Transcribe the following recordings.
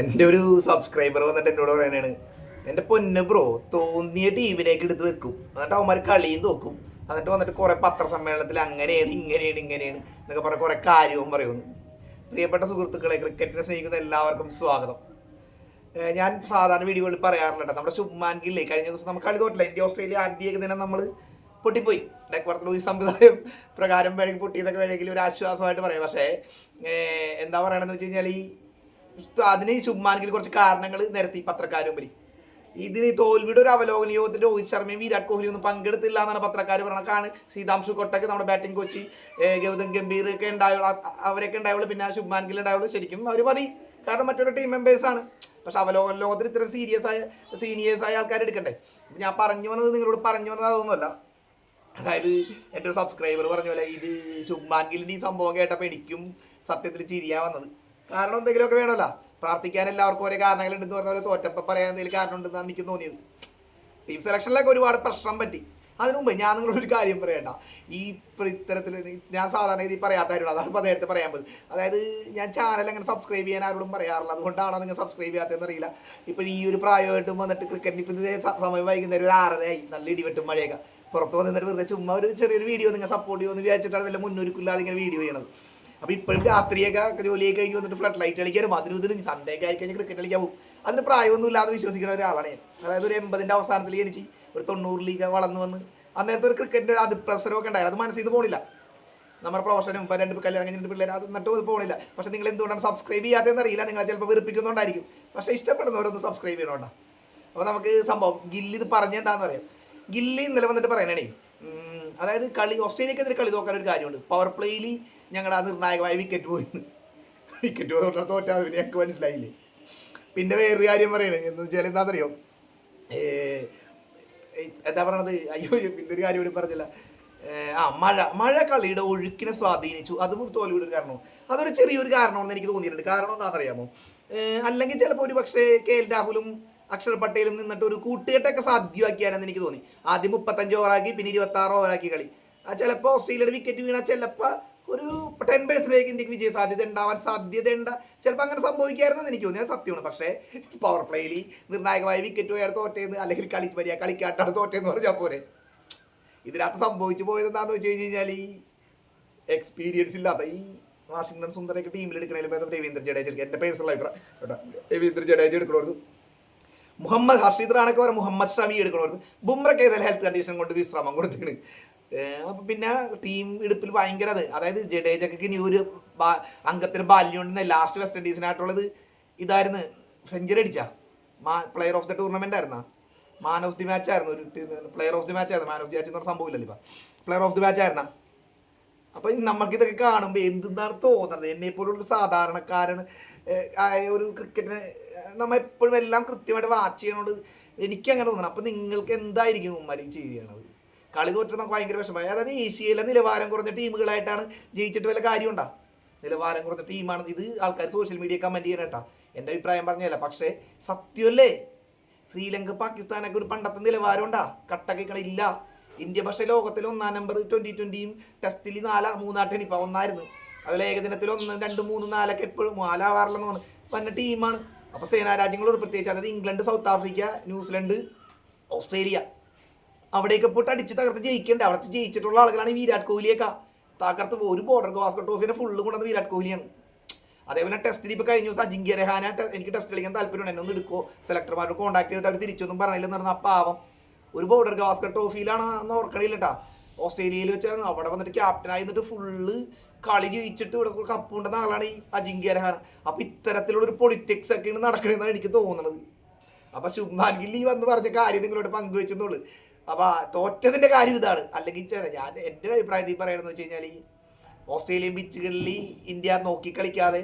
എന്റെ ഒരു സബ്സ്ക്രൈബർ വന്നിട്ട് എന്നോട് പറയാനാണ് എന്റെ പൊന്ന് ബ്രോ തോന്നിയ ടീമിലേക്ക് എടുത്ത് വെക്കും. എന്നിട്ട് അവന്മാർ കളിയും തോക്കും. എന്നിട്ട് വന്നിട്ട് കുറെ പത്രസമ്മേളനത്തിൽ അങ്ങനെയാണ് ഇങ്ങനെയാണ് ഇങ്ങനെയാണ് എന്നൊക്കെ പറഞ്ഞ കുറെ കാര്യവും പറയുന്നു പ്രിയപ്പെട്ട സുഹൃത്തുക്കളെ ക്രിക്കറ്റിനെ സ്നേഹിക്കുന്ന എല്ലാവർക്കും സ്വാഗതം. ഞാൻ സാധാരണ വീഡിയോകളിൽ പറയാറില്ല കേട്ടോ നമ്മുടെ ശുഭ്മാൻ ഗില്ലേ കഴിഞ്ഞ ദിവസം നമുക്ക് കളി തോറ്റില്ല. ഇന്ത്യ ഓസ്ട്രേലിയ ആദ്യ ദിനം നമ്മൾ പൊട്ടിപ്പോയി. പുറത്ത് ഈ സമ്പ്രദായം പ്രകാരം വേണമെങ്കിൽ പൊട്ടിയതൊക്കെ വേണമെങ്കിൽ ഒരു ആശ്വാസമായിട്ട് പറയാം. പക്ഷേ എന്താ പറയണമെന്ന് വെച്ച് കഴിഞ്ഞാൽ ഈ അതിന് ശുഭമാനെങ്കിൽ കുറച്ച് കാരണങ്ങൾ നിരത്തി പത്രക്കാർ മുമ്പിൽ ഇതിന് തോൽവിയുടെ ഒരു അവലോകന യോഗത്തിൽ രോഹിത് ശർമ്മയും വിരാട് കോഹ്ലി ഒന്നും പങ്കെടുത്തില്ല എന്നാണ് പത്രക്കാർ പറഞ്ഞത്. കാണ് സീതാംശു കൊട്ടക്ക് നമ്മുടെ ബാറ്റിംഗ് കോച്ച് ഗൗതം ഗംഭീർ ഒക്കെ ഉണ്ടായുള്ള അവരൊക്കെ ഉണ്ടായുള്ളൂ. പിന്നെ ശുഭ്മാൻ ഗിൽ ഉണ്ടായുള്ളൂ. ശരിക്കും അവർ മതി. കാരണം മറ്റൊരു ടീം മെമ്പേഴ്സ് ആണ്. പക്ഷെ അവലോകന ലോകത്തിൽ ഇത്രയും സീരിയസ് ആയ സീനിയേഴ്സ് ആയ ആൾക്കാർ എടുക്കണ്ടേ? ഞാൻ പറഞ്ഞു വന്നത് നിങ്ങളോട് പറഞ്ഞു വന്നത് അതൊന്നുമല്ല. അതായത് എന്റെ ഒരു സബ്സ്ക്രൈബർ പറഞ്ഞ പോലെ ഇത് ശുഭ്മാൻ ഗിലിന്റെ ഈ സംഭവം കേട്ടപ്പോൾ എനിക്കും സത്യത്തിൽ ചിരിയാ വന്നത്. കാരണം എന്തെങ്കിലുമൊക്കെ വേണമല്ലോ. പ്രാർത്ഥിക്കാൻ എല്ലാവർക്കും ഒരേ കാരണങ്ങളുണ്ടെന്ന് പറഞ്ഞ പോലെ തോറ്റപ്പം പറയാൻ എന്തെങ്കിലും കാരണം ഉണ്ടെന്നാണ് എനിക്ക് തോന്നിയത്. ടീം സെലക്ഷനിലൊക്കെ ഒരുപാട് പ്രശ്നം പറ്റി. അതിനു മുമ്പ് ഞാൻ നിങ്ങളൊരു കാര്യം പറയണ്ട. ഈ ഇത്തരത്തിൽ ഞാൻ സാധാരണ രീതി പറയാത്ത കാര്യമാണ്. അതാണ് ഇപ്പോൾ നേരത്തെ പറയാൻ പറ്റും അതായത് ഞാൻ ചാനൽ അങ്ങനെ സബ്സ്ക്രൈബ് ചെയ്യാൻ ആരോടും പറയാറില്ല. അതുകൊണ്ടാണ് നിങ്ങൾ സബ്സ്ക്രൈബ് ചെയ്യാത്തതെന്ന് അറിയില്ല. ഇപ്പോൾ ഈ ഒരു പ്രായമായിട്ടും വന്നിട്ട് ക്രിക്കറ്റിന് ഇപ്പം സമയം വൈകുന്നേരം ഒരു ആറരയായി. നല്ല ഇടിവെട്ടും മഴയൊക്കെ. പുറത്ത് വന്നിട്ട് വെറുതെ ചുമ്മാ ഒരു ചെറിയൊരു വീഡിയോ നിങ്ങൾ സപ്പോർട്ട് ചെയ്യുമെന്ന് വിചാരിച്ചിട്ടാണ് വല്ല മുന്നൊരുക്കില്ലാതെ ഇങ്ങനെ വീഡിയോ ചെയ്യണത്. അപ്പോൾ ഇപ്പോഴും രാത്രിയൊക്കെ ജോലിയൊക്കെ കഴിഞ്ഞ് വന്നിട്ട് ഫ്ലഡ് ലൈറ്റ് കളിക്കാനും അതിനും ഇതിനും സൺഡേ ഒക്കെ ആയി കഴിഞ്ഞാൽ ക്രിക്കറ്റ് കളിക്കാൻ പോകും. അതിന് പ്രായമൊന്നും ഇല്ലാതെ വിശ്വസിക്കുന്ന ഒരാളാണ് അതായത് ഒരു എൺപതിന്റെ അവസാനത്തിൽ ജനിച്ച് ഒരു തൊണ്ണൂറിലേക്ക് വളർന്നു വന്ന് അന്നേരത്തെ ഒരു ക്രിക്കറ്റിന്റെ ഒരു അതിപ്രസരമൊക്കെ ഉണ്ടായിരുന്നു അത് മനസ്സിൽ നിന്ന് പോണില്ല. നമ്മുടെ പ്രൊഫഷനും ഇപ്പം രണ്ട് കല്യാണം കഴിഞ്ഞിട്ട് പിള്ളേർ അത് നട്ട് പോകണില്ല പക്ഷെ നിങ്ങൾ എന്തുകൊണ്ടാണ് സബ്സ്ക്രൈബ് ചെയ്യാത്തതെന്ന് അറിയില്ല. നിങ്ങൾ ചിലപ്പോൾ വെറുപ്പിക്കുന്നുണ്ടായിരിക്കും. പക്ഷേ ഇഷ്ടപ്പെടുന്നവരൊന്ന് സബ്സ്ക്രൈബ് ചെയ്യണോണ്ട. അപ്പോൾ നമുക്ക് സംഭവം ഗില്ലി ഇത് പറഞ്ഞ എന്താന്ന് പറയാം. ഗില്ലി ഇന്നലെ വന്നിട്ട് പറയണേ അതായത് കളി ഓസ്ട്രേലിയക്കെതിരെ കളി നോക്കാൻ ഒരു കാര്യമുണ്ട്. പവർ പ്ലേയിൽ ഞങ്ങളുടെ ആ നിർണായകമായ വിക്കറ്റ് പോയിന്ന്. വിക്കറ്റ് പോയി തോറ്റാതെ പിന്നെ ഞങ്ങൾക്ക് മനസ്സിലായില്ലേ. പിന്നെ വേറൊരു കാര്യം പറയണേ. എന്ന് വെച്ചാൽ എന്താണെന്നറിയോ എന്താ പറയണത്? അയ്യോ പിന്നെ ഒരു കാര്യം കൂടി പറഞ്ഞില്ല. ആ മഴ. മഴ കളിയുടെ ഒഴുക്കിനെ സ്വാധീനിച്ചു. അതും ഒരു തോൽവിയുടെ ഒരു കാരണവും. അതൊരു ചെറിയൊരു കാരണമെന്ന് എനിക്ക് തോന്നിയിട്ടുണ്ട്. കാരണം എന്താണെന്നറിയാമോ? അല്ലെങ്കിൽ ചിലപ്പോൾ ഒരു പക്ഷേ കെ എൽ രാഹുലും അക്ഷർ പട്ടേലും നിന്നിട്ട് ഒരു കൂട്ടുകെട്ടൊക്കെ സാധ്യമാക്കിയാലെന്ന് എനിക്ക് തോന്നി. ആദ്യം മുപ്പത്തഞ്ച് ഓവറാക്കി പിന്നെ ഇരുപത്തി ആറ് ഓവറാക്കി കളി. ചിലപ്പോൾ ഓസ്ട്രേലിയയുടെ വിക്കറ്റ് വീണാൽ ചിലപ്പോൾ ഒരു ടെൻ പേഴ്സിലേക്ക് ഇന്ത്യയ്ക്ക് വിജയ സാധ്യത ഉണ്ടാവാൻ സാധ്യതയുണ്ട്. ചിലപ്പോൾ അങ്ങനെ സംഭവിക്കായിരുന്നു എനിക്ക് തോന്നിയത്. സത്യമാണ്. പക്ഷേ പവർ പ്ലേയിൽ നിർണായകമായ വിക്കറ്റ് പോയാൽ തോറ്റേന്ന് അല്ലെങ്കിൽ കളി വരിക കളിക്കാട്ടാണ് തോറ്റേന്ന് പറഞ്ഞാൽ പോരെ. ഇതിനകത്ത് സംഭവിച്ചു പോയത് എന്താണെന്ന് വെച്ച് കഴിഞ്ഞ് കഴിഞ്ഞാൽ ഈ എക്സ്പീരിയൻസ് ഇല്ലാത്ത ഈ വാഷിംഗ്ടൺ സുന്ദരൊക്കെ ടീമിൽ എടുക്കണേലും ഭേദം രവീന്ദ്ര ജഡേജ എടുക്കുക എന്റെ പേഴ്സണൽ അഭിപ്രായം രവീന്ദ്ര ജഡേജ എടുക്കണമായിരുന്നു മുഹമ്മദ് ഹർഷീദ് റാണൊക്കെ പറയാം മുഹമ്മദ് ഷമി എടുക്കണമായിരുന്നു ബുംറയ്ക്ക് ഏതായാലും ഹെൽത്ത് കണ്ടീഷൻ കൊണ്ട് വിശ്രമം കൊടുത്തിട്ട് അപ്പം പിന്നെ ടീം എടുപ്പിൽ ഭയങ്കര അത് അതായത് ജഡേജക്ക് ഇനി ഒരു അംഗത്തിന് ബാല്യം ഉണ്ടെന്ന് ലാസ്റ്റ് വെസ്റ്റ് ഇൻഡീസിനായിട്ടുള്ളത് ഇതായിരുന്നു. സെഞ്ചുറി അടിച്ച. പ്ലെയർ ഓഫ് ദ ടൂർണമെന്റ് ആയിരുന്ന. മാൻ ഓഫ് ദി മാച്ച് ആയിരുന്നു. ഒരു പ്ലെയർ ഓഫ് ദി മാച്ച് ആയിരുന്നു. മാൻ ഓഫ് ദി മാച്ച് എന്ന് പറഞ്ഞ സംഭവമില്ലല്ലോ ഇപ്പം. പ്ലെയർ ഓഫ് ദി മാച്ച് ആയിരുന്ന. അപ്പൊ നമുക്ക് ഇതൊക്കെ കാണുമ്പോൾ എന്താണ് തോന്നുന്നത്? എന്നെ പോലുള്ള സാധാരണക്കാരൻ ആയ ഒരു ക്രിക്കറ്റിന് നമ്മ എപ്പോഴും എല്ലാം കൃത്യമായിട്ട് വാച്ച് ചെയ്യണോണ്ട് എനിക്ക് അങ്ങനെ തോന്നണം. അപ്പൊ നിങ്ങൾക്ക് എന്തായിരിക്കും ഉമ്മാരി ചെയ്യണത്? കളി തോറ്റ നമുക്ക് ഭയങ്കര വിഷമമായി. അതായത് ഏഷ്യയിലെ നിലവാരം കുറഞ്ഞ ടീമുകളായിട്ടാണ് ജയിച്ചിട്ട് വല്ല കാര്യമുണ്ടാ? നിലവാരം കുറഞ്ഞ ടീമാണ് ഇത് ആൾക്കാർ സോഷ്യൽ മീഡിയ കമന്റ് ചെയ്യണേട്ടാ എന്റെ അഭിപ്രായം പറഞ്ഞല്ല പക്ഷേ സത്യമല്ലേ? ശ്രീലങ്ക പാകിസ്ഥാനൊക്കെ ഒരു പണ്ടത്തെ നിലവാരം ഉണ്ടാ ഇല്ല. ഇന്ത്യ പക്ഷേ ലോകത്തിൽ ഒന്നാം നമ്പർ ട്വന്റി ട്വന്റിയും ടെസ്റ്റിൽ നാലാ മൂന്നാട്ടാണ് ഇപ്പൊ ഒന്നായിരുന്നു. അതുപോലെ ഏകദിനത്തിൽ ഒന്ന് രണ്ട് മൂന്ന് നാലൊക്കെ എപ്പോഴും നാലാവാറില്ലെന്ന് തോന്നുന്നു. വന്ന ടീമാണ് അപ്പോൾ സേനാ രാജ്യങ്ങളോട് പ്രത്യേകിച്ച് അതായത് England South Africa New Zealand Australia അവിടെയൊക്കെ പോയിട്ട് അടിച്ച് തകർത്ത് ജയിക്കേണ്ട? അവിടെ ജയിച്ചിട്ടുള്ള ആളുകളാണ് വിരാട് കോഹ്ലിയൊക്കെ. തകർത്ത് ഒരു ബോർഡർ ഗവാസ്കർ ട്രോഫിയുടെ ഫുള്ള് കൊണ്ടുവന്ന വിരാട് കോഹ്ലിയാണ്. അതേപോലെ ടെസ്റ്റിൽ ഇപ്പോൾ കഴിഞ്ഞ ദിവസം അജിങ്ക്യ രഹാന എനിക്ക് ടെസ്റ്റ് കളിക്കാൻ താല്പര്യമുണ്ട്. എന്നെ ഒന്ന് എടുക്കോ സെലക്ടർമാരോട് കോൺടാക്ട് ചെയ്തിട്ട് അവർ തിരിച്ചൊന്നും പറഞ്ഞില്ലെന്ന് പറഞ്ഞാൽ പാവം. ഒരു ബോർഡർ ഗവാസ്കർ ട്രോഫിയിലാണ് എന്ന് ഓർക്കണില്ല കേട്ടാ ഓസ്ട്രേലിയയിൽ വെച്ചായിരുന്നു. അവിടെ വന്നിട്ട് ക്യാപ്റ്റനായി എന്നിട്ട് ഫുള്ള് കളി ജയിച്ചിട്ട് ഇവിടെ കപ്പ് ഉണ്ടെന്ന ആളാണ് ഈ അജിങ്ക്യ രഹാന. അപ്പൊ ഇത്തരത്തിലുള്ള ഒരു പൊളിറ്റിക്സ് ഒക്കെയാണ് നടക്കണതെന്നാണ് എനിക്ക് തോന്നുന്നത് അപ്പൊ ശുഭാൻ ഗില്ലി വന്ന് പറഞ്ഞ കാര്യം നിങ്ങളോട് പങ്കുവെച്ചെന്നുള്ളു അപ്പൊ തോറ്റതിന്റെ കാര്യം ഇതാണ്. അല്ലെങ്കിൽ ഞാൻ എന്റെ അഭിപ്രായത്തിൽ പറയണമെന്ന് വെച്ച് കഴിഞ്ഞാൽ ഈ ഓസ്ട്രേലിയൻ പിച്ചുകളിൽ ഇന്ത്യ നോക്കി കളിക്കാതെ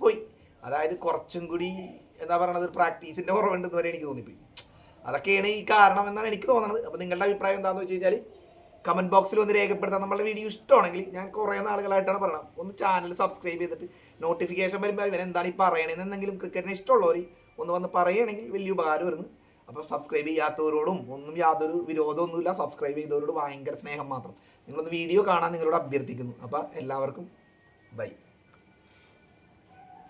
പോയി. അതായത് കുറച്ചും കൂടി എന്താ പറയണത് പ്രാക്ടീസിന്റെ കുറവുണ്ടെന്ന് വരെ എനിക്ക് തോന്നിപ്പോയി. അതൊക്കെയാണ് ഈ കാരണം എന്നാണ് എനിക്ക് തോന്നുന്നത് അപ്പൊ നിങ്ങളുടെ അഭിപ്രായം എന്താണെന്ന് വെച്ച് കഴിഞ്ഞാൽ കമന്റ് ബോക്സിൽ ഒന്ന് രേഖപ്പെടുത്താൻ നമ്മളുടെ വീഡിയോ ഇഷ്ടമാണെങ്കിൽ ഞാൻ കുറേ നാളുകളായിട്ടാണ് പറയണം ഒന്ന് ചാനൽ സബ്സ്ക്രൈബ് ചെയ്തിട്ട് നോട്ടിഫിക്കേഷൻ വരുമ്പോൾ ഇവൻ എന്താണ് ഈ പറയണതെന്ന് ക്രിക്കറ്റിന് ഇഷ്ടമുള്ളവർ ഒന്ന് വന്ന് പറയുകയാണെങ്കിൽ വലിയ ഉപകാരമായിരുന്നു അപ്പോൾ സബ്സ്ക്രൈബ് ചെയ്യാത്തവരോടും ഒന്നും യാതൊരു വിരോധമൊന്നുമില്ല. സബ്സ്ക്രൈബ് ചെയ്തവരോട് ഭയങ്കര സ്നേഹം മാത്രം. നിങ്ങളൊന്ന് വീഡിയോ കാണാൻ നിങ്ങളോട് അഭ്യർത്ഥിക്കുന്നു. അപ്പോൾ എല്ലാവർക്കും ബൈ